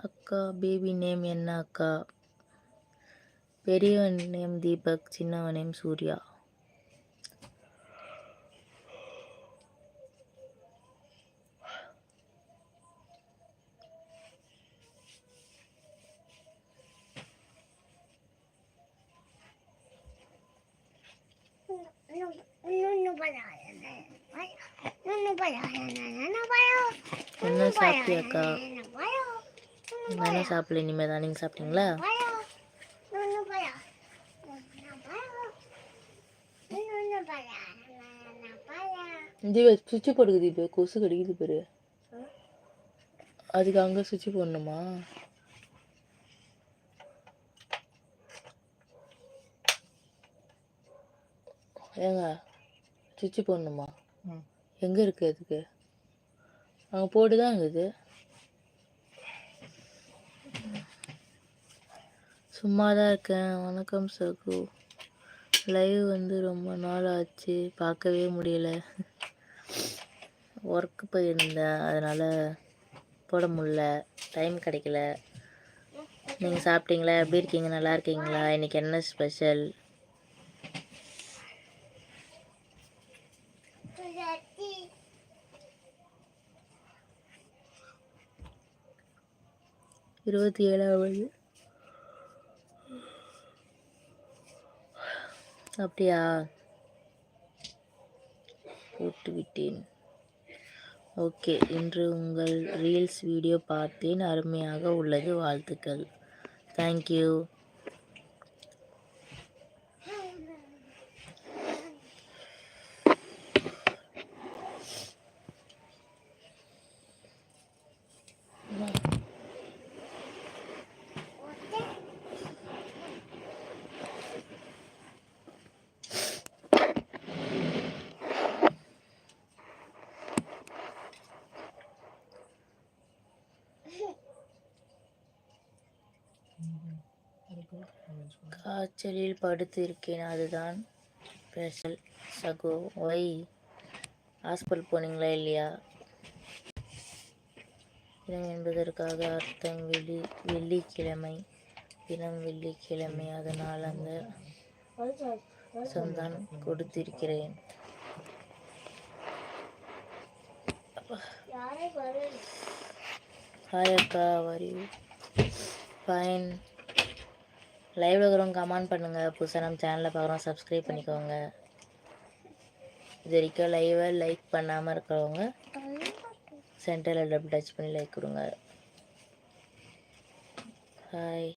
அக்கா baby name என்ன அக்கா? பெரியவன் நேம் தீபக் சின்னவன் நேம் சூர்யா. என்ன சாப்பிட்டியாக்கா நான் சாப்பிடல இனிமேல் தான். நீங்கள் சாப்பிட்டீங்களா? தீபா சுவிட்சு போடுது தீபா கொசு கடிக்குது பாரு. அதுக்கு அங்கே சுவிட்சு போடணுமா? ஏங்க சுவிட்சு போடணுமா? எங்கே இருக்கு அதுக்கு? அங்கே போட்டு தான் இருக்குது சும்மா தான் இருக்கேன். வணக்கம் சகு. லைவ் வந்து ரொம்ப நாள் ஆச்சு. பார்க்கவே முடியல. ஒர்க்கு போயிருந்தேன். அதனால் போட முடில டைம் கிடைக்கல. நீங்கள் சாப்பிட்டீங்களா? எப்படி இருக்கீங்க? நல்லா இருக்கீங்களா? இன்னைக்கு என்ன ஸ்பெஷல் இருபத்தி ஏழாவது. அப்படியா? போட்டு விட்டேன் ஓகே இன்று உங்கள் ரீல்ஸ் வீடியோ பார்த்தேன். அருமையாக உள்ளது. வாழ்த்துக்கள். தேங்க்யூ காய்ச்சலில் படுத்து இருக்கேன் அதுதான் ஸ்பெஷல் சகோ ஒய் ஹாஸ்பிட்டல் போனீங்களா இல்லையா? தினம் என்பதற்காக அர்த்தம் வெள்ளி வெள்ளிக்கிழமை. தினம் வெள்ளிக்கிழமை அதனால் அந்த சொந்தான் கொடுத்திருக்கிறேன். ஹாய் அக்கா வரி ஃபைன் லைவ்ல இருக்கிறவங்க கமெண்ட் பண்ணுங்கள் புதுசாக நம்ம சேனலில் பார்க்குறோம் சப்ஸ்கிரைப் பண்ணிக்கோங்க. இது வரைக்கும் லைவை லைக் பண்ணாமல் இருக்கிறவங்க சென்டரில் டபுள் டச் பண்ணி லைக் கொடுங்க. ஹாய்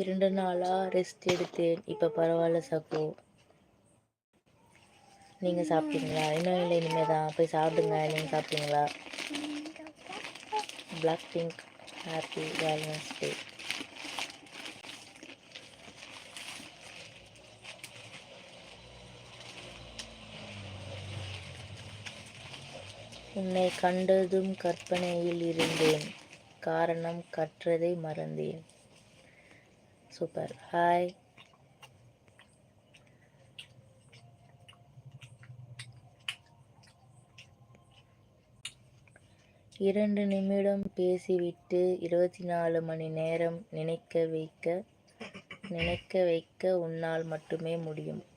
இரண்டு நாளாக ரெஸ்ட் எடுத்தேன். இப்போ பரவாயில்ல சகோ நீங்கள் சாப்பிட்டீங்களா? இன்னும் இல்லை இனிமேல் தான் போய் சாப்பிடுங்க. நீங்கள் சாப்பிட்டீங்களா? Black pink happy valentine's day உன்னை கண்டதும் கற்பனையில் இருந்தேன். காரணம் கற்றதை மறந்தேன். சூப்பர் ஹாய் இரண்டு நிமிடம் பேசிவிட்டு இருபத்தி நாலு மணி நேரம் நினைக்க வைக்க நினைக்க வைக்க உன்னால் மட்டுமே முடியும்.